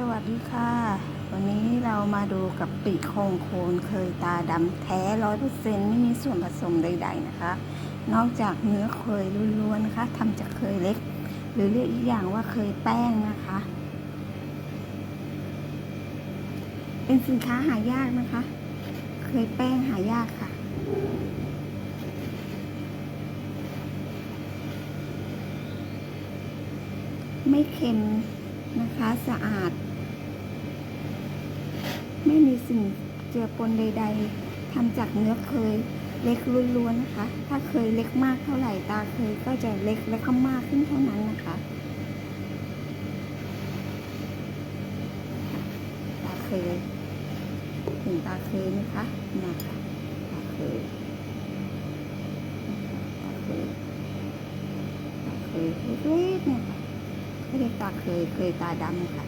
สวัสดีค่ะ วันนี้เรามาดูกับปีกโคงโคนเคยตาดำแท้ร้อยเปอร์เซ็นไม่มีส่วนผสมใด ๆนะคะ นอกจากเนื้อเคยล้วนๆนะคะทำจากเคยเล็ก หรือเรียกอีกอย่างว่าเคยแป้งนะคะ เป็นสินค้าหายากนะคะ เคยแป้งหายากค่ะไม่เค็ม นะคะสะอาด ไม่มีสิ่งเจือปนใด ๆทำจากเนื้อเคยเล็กล้วนๆนะคะ ถ้าเคยเล็กมากเท่าไหร่ตาเคยก็จะเล็กและก็มากขึ้นเท่านั้นนะคะ ตาเคยเห็นตาเคยไหมคะนะคะตาเคยตาเคยตาเคยเล็กๆเนี่ยค่ะ เขาเรียกตาเคยเคยตาดำค่ะ